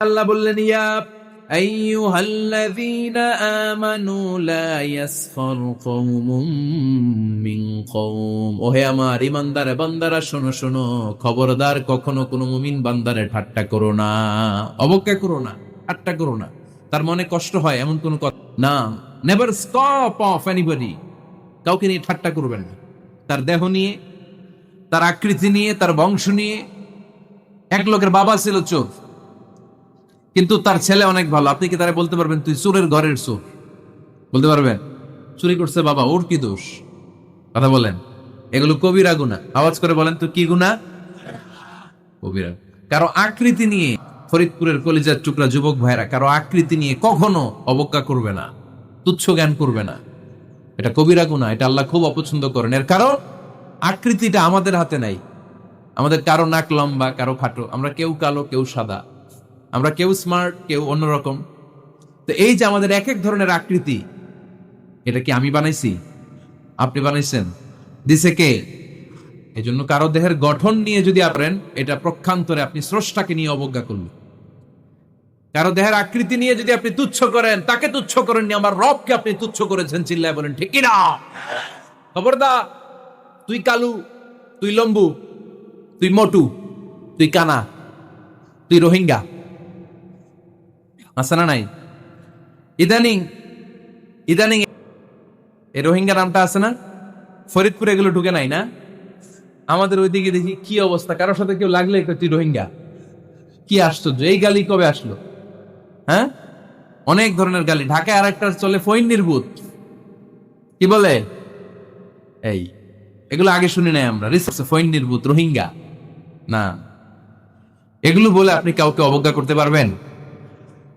আল্লাহ বললেন খবরদার কখনো মুমিন বান্দারে ঠাট্টা করো না। অবজ্ঞা করো না, ঠাট্টা করো না। তার মনে কষ্ট হয়, এমন কোনো কথা না। নেভার স্টপ অফ এনিবডি কাউকে নিয়ে ঠাট্টা করবেন না। তার দেহ নিয়ে, তার আকৃতি নিয়ে, তার বংশ নিয়ে। এক লোকের বাবা ছিল চোর। কিন্তু তার ছেলে অনেক ভালো। আপনি কি তারা বলতে পারবেন, তুই চোরের ঘরের চোর বলতে পারবেন চুরি করছে বাবা, ওর কি দোষ? কথা বলেন। এগুলো কবিরা গুণা আওয়াজ করে বলেন তো কি গুণা কবিরা। কারও আকৃতি নিয়ে ফরিদপুরের কলিজার টুকরা যুবক ভাইরা কারও আকৃতি নিয়ে কখনো অবজ্ঞা করবে না, তুচ্ছ জ্ঞান করবে না। এটা কবিরা গুণা এটা আল্লাহ খুব অপছন্দ করেন। এর কারণ, আকৃতিটা আমাদের হাতে নাই। আমাদের কারও নাক লম্বা, কারও খাটো, আমরা কেউ কালো, কেউ সাদা। আমরা কেউ স্মার্ট কেউ অন্যরকম। তো এই যে আমাদের এক এক ধরনের আকৃতি, এটা কি আমি বানাইছি? আপনি বানাইছেন। দিছে কে? এই জন্য কারও দেহের গঠন নিয়ে যদি আপনার এটা প্রক্ষান্তরে আপনি স্রষ্টাকে নিয়ে অবজ্ঞা করলেন। কারও দেহের আকৃতি নিয়ে যদি আপনি তুচ্ছ করেন, তাকে তুচ্ছ করেননি, আমার রবকে আপনি তুচ্ছ করেছেন, চিল্লায় বলেন, ঠিক না খবরদার, তুই কালু, তুই লম্বু, তুই মটু, তুই কানা, তুই রোহিঙ্গা। আছে না নাই। ইদানিং ইদানিং এই রোহিঙ্গা নামটা আছে না? ফরিদপুরে এগুলো ঢুকে নাই না? আমাদের ওইদিকে দেখি কি অবস্থা, কারোর সাথে কেউ লাগলে তুই রোহিঙ্গা? কি আশ্চর্য, এই গালি কবে আসলো? হ্যাঁ? অনেক ধরনের গালি। ঢাকায় আর একটা চলে ফৈন নির্বুত কি বলে? এই, এগুলো আগে শুনি নাই আমরা। রিসার্চ ফৈন নির্বুত রোহিঙ্গা। না। এগুলো বলে আপনি কাউকে অবজ্ঞা করতে পারবেন?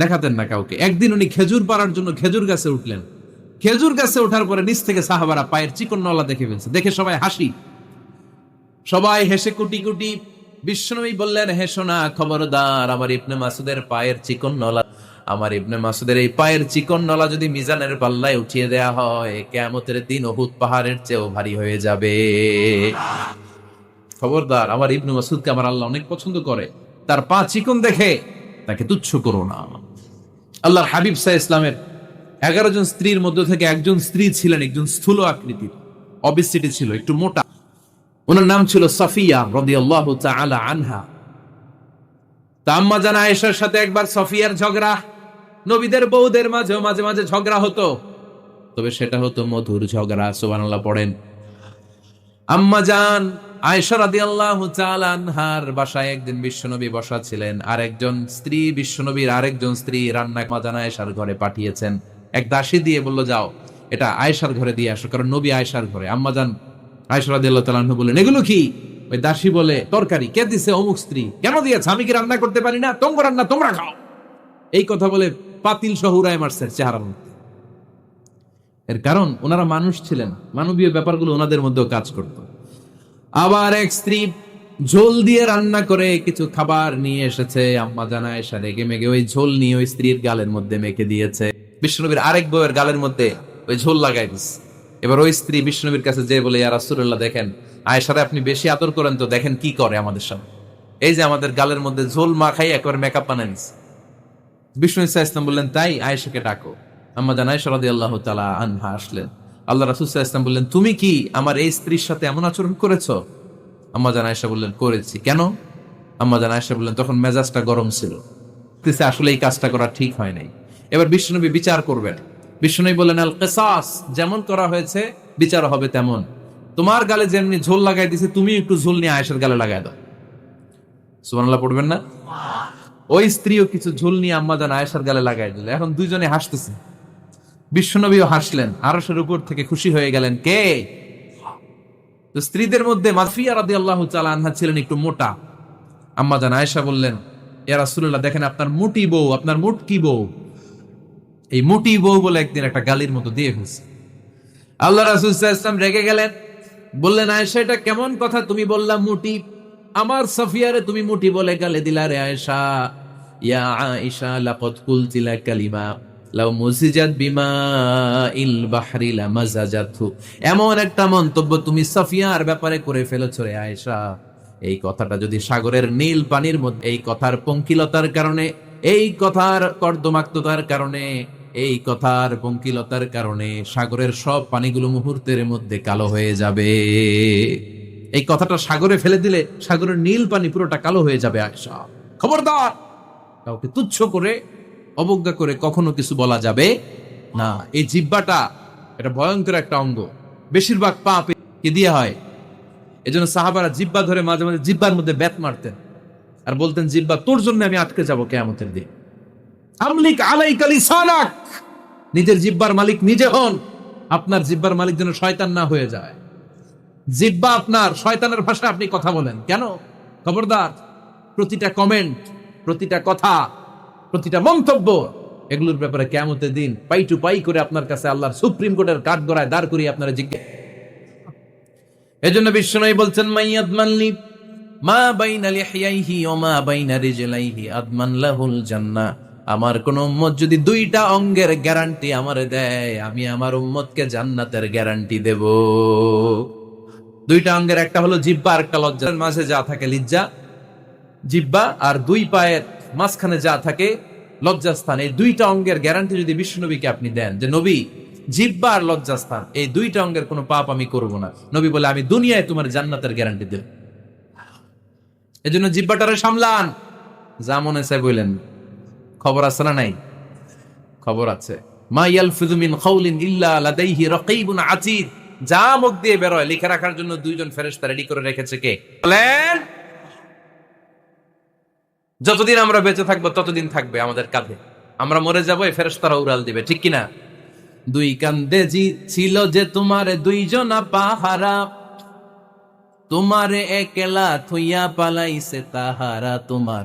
দেখাতেন না কাউকে। একদিন উনি খেজুর পাড়ার জন্য খেজুর গাছে উঠলেন। খেজুর গাছে ওঠার পরে নিচ থেকে সাহাবারা পায়ের চিকন নলা দেখে ফেলছে। দেখে সবাই হাসি। সবাই হেসে কুটি কুটি। বিশ্বনবী বললেন হেসো না খবরদার, আমার ইবনে মাসুদের পায়ের চিকন নলা, আমার ইবনে মাসুদের এই পায়ের চিকন নলা যদি মিজানের পাল্লায় উঠিয়ে দেয়া হয়, কেয়ামতের দিন ওহুদ পাহাড়ের চেয়েও ভারী হয়ে যাবে। খবরদার, আমার ইবনে মাসুদকে আমার আল্লাহ অনেক পছন্দ করে। তার পা চিকন দেখে তাকে তুচ্ছ করো না। আল্লাহর হাবিব সাহ ইসলামের এগারো জন স্ত্রীর মধ্য থেকে একজন স্ত্রী ছিলেন, একজন স্থূল আকৃতির। অবিসিটি ছিল, একটু মোটা। ওনার নাম ছিল সাফিয়া রাদিয়াল্লাহু তাআলা আনহা। তা আম্মা জানা আয়েশার সাথে একবার সফিয়ার ঝগড়া, নবীদের বউদের মাঝে মাঝে মাঝে ঝগড়া হতো। তবে সেটা হতো মধুর ঝগড়া, সুবহানাল্লাহ, পড়েন। আম্মা জান আয়েশা রাদিয়াল্লাহু তাআলা আনহার বাসায় একদিন বিশ্বনবী বসা ছিলেন, আর একজন স্ত্রী, বিশ্বনবীর আরেকজন স্ত্রী রান্না মাজা আয়েশার ঘরে পাঠিয়েছেন। এক দাসী দিয়ে বলল, যাও, এটা আয়েশার ঘরে দিয়ে আসো, কারণ নবী আয়েশার ঘরে। আম্মাজান এগুলো কি? ওই দাসী বলে, তরকারি, কে দিছে অমুক স্ত্রী? কেন দিয়েছে? আমি কি রান্না করতে পারি না? তোমরা রান্না, তোমরা খাও। এই কথা বলে পাতিল শহুরায় মারছে চেহারার মধ্যে। এর কারণ, ওনারা মানুষ ছিলেন। মানবীয় ব্যাপারগুলো ওনাদের মধ্যেও কাজ করত। আবার এক স্ত্রী ঝোল দিয়ে রান্না করে কিছু খাবার নিয়ে এসেছে। আম্মা জানা এসে রেগে মেগে ওই ঝোল নিয়ে ওই স্ত্রীর গালের মধ্যে মেখে দিয়েছে। বিষ্ণুনবীর আরেক বউয়ের গালের মধ্যে ওই ঝোল লাগাই দিস। এবার ওই স্ত্রী বিষ্ণুনবীর কাছে যে বলে, ইয়া রাসূলুল্লাহ, দেখেন, আয়েশারে আপনি বেশি আদর করেন তো, দেখেন কি করে আমাদের সামনে। এই যে আমাদের গালের মধ্যে ঝোল মাখাই একবার মেকআপ বানাই বিষ্ণু ইসা ইসলাম বললেন, তাই আয়েশাকে ডাকো। আম্মা জান আয়েশা রাদিয়াল্লাহু তাআলা আনহা আসলেন। আল্লাহ রাসূল সাল্লাল্লাহু বললেন তুমি কি আমার এই স্ত্রীর সাথে এমন আচরণ করেছ? আম্মা জান আয়েশা বললেন করেছি। কেন? আম্মা জান আয়েশা বললেন তখন মেজাজটা গরম ছিল। আসলে এই কাজটা করা ঠিক হয় নাই। এবার বিষ্ণুনবী বিচার করবেন। বিষ্ণুনবী বললেন আল কিসাস যেমন করা হয়েছে বিচার হবে তেমন। তোমার গালে যেমনি ঝোল লাগাই দিছে তুমি একটু ঝোল নিয়ে আয়েশার গালে লাগাই দাও। সুবহানাল্লাহ পড়বেন না? ওই স্ত্রীও কিছু ঝোল নিয়ে আম্মা জান আয়েশার গালে লাগাই দিল। এখন দুইজনে হাসতেছে। বিশ্বনবীও হাসলেন, আরশের উপর থেকে খুশি হয়ে গেলেন কে? তো স্ত্রীদের মধ্যে মাফিয়া রাদি আল্লাহ আনহা ছিলেন একটু মোটা। আম্মা জান আয়েশা বললেন, ইয়া রাসূলুল্লাহ, দেখেন আপনার মুটি বউ, আপনার মুটকি বউ? এই মুটি বউ বলে একদিন একটা গালির মতো দিয়ে ফেলছে। আল্লাহ রাসূল ওয়াসাল্লাম রেগে গেলেন, বললেন, আয়েশা, এটা কেমন কথা? তুমি বললাম মুটি। আমার সাফিয়ারে তুমি মুটি বলে গালে দিলা রে আয়েশা। ইয়া আয়েশা, লাকাদ কুলতিলা কালিমা বিমা ইল এমন একটা মন্তব্য তুমি সাফিয়ার ব্যাপারে করে ফেলেছো রে আয়েশা। এই কথাটা যদি সাগরের নীল পানির মধ্যে, এই কথার পঙ্কিলতার কারণে, এই কথার কর্দমাক্ততার কারণে, এই কথার পঙ্কিলতার কারণে সাগরের সব পানিগুলো মুহূর্তের মধ্যে কালো হয়ে যাবে। এই কথাটা সাগরে ফেলে দিলে সাগরের নীল পানি পুরোটা কালো হয়ে যাবে আয়সা খবরদার! কাউকে তুচ্ছ করে অবজ্ঞা করে কখনো কিছু বলা যাবে না। এই জিব্বাটা এটা ভয়ঙ্কর একটা অঙ্গ। বেশিরভাগ পাপ কি দিয়ে হয়। এজন্য সাহাবারা জিব্বা ধরে মাঝে মাঝে জিব্বার মধ্যে ব্যাত মারতেন। আর বলতেন জিব্বা তোর জন্য আমি আটকে যাব কেয়ামতের দিন। আমলিক আলাইকালি সানাক নিজের জিব্বার মালিক নিজে হন। আপনার জিব্বার মালিক যেন শয়তান না হয়ে যায়। জিব্বা আপনার, শয়তানের ভাষায় আপনি কথা বলেন। কেন? খবরদার, প্রতিটা কমেন্ট প্রতিটা কথা প্রতিটা মন্তব্য এগুলোর ব্যাপারে কেমতের দিন পাই টু পাই করে আপনার কাছে আল্লাহর সুপ্রিম কোর্টের কাঠ গড়ায় দাঁড় করিয়ে আপনারা জিজ্ঞেস এজন্য বিশ্বনবী বলছেন মাইয়াদ মানলি মা বাইনা লিহিয়াইহি ওয়া মা বাইনা রিজলাইহি, আদমান লাহুল জান্নাহ। আমার কোন উম্মত যদি দুইটা অঙ্গের গ্যারান্টি আমার দেয়, আমি আমার উম্মতকে জান্নাতের গ্যারান্টি দেব। দুইটা অঙ্গের, একটা হলো জিব্বা আর একটা লজ্জার মাঝে যা থাকে লিজ্জা, জিব্বা আর দুই পায়ের মাঝখানে যা থাকে, লজ্জাস্থান। এই দুইটা অঙ্গের গ্যারান্টি যদি বিশ্বনবীকে আপনি দেন, যে নবী, জিব্বা আর লজ্জাস্থান, এই দুইটা অঙ্গের কোনো পাপ আমি করব না। নবী বলে, আমি দুনিয়ায় তোমার জান্নাতের গ্যারান্টি দেব। এই জন্য জিব্বাটারে সামলান। যা মনে চাই বললেন খবর আছে না নাই? খবর আছে। মা ইয়ালফিযু মিন কাউলিন ইল্লা লাদাইহি রাকীবুন আতীদ। যা মুখ দিয়ে বেরোয়, লিখে রাখার জন্য দুইজন ফেরেশতা রেডি করে রেখেছে কে? বলেন। যতদিন আমরা বেঁচে থাকব, ততদিন থাকবে আমাদের কাঁধে। আমরা মরে যাব, এই উড়াল দিবে, ঠিক কিনা? দুই কান্দে জি ছিল যে তোমার দুইজনা পাহারা। তোমারে একলা থুইয়া পালাইছে তাহারা তোমার।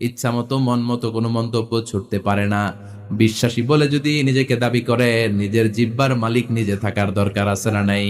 ইচ্ছা মতো, মন মতো কোনো মন্তব্য ছুটতে পারে না। বিশ্বাসী বলে যদি নিজেকে দাবি করে, নিজের জিব্বার মালিক নিজে থাকার দরকার আছে না নাই?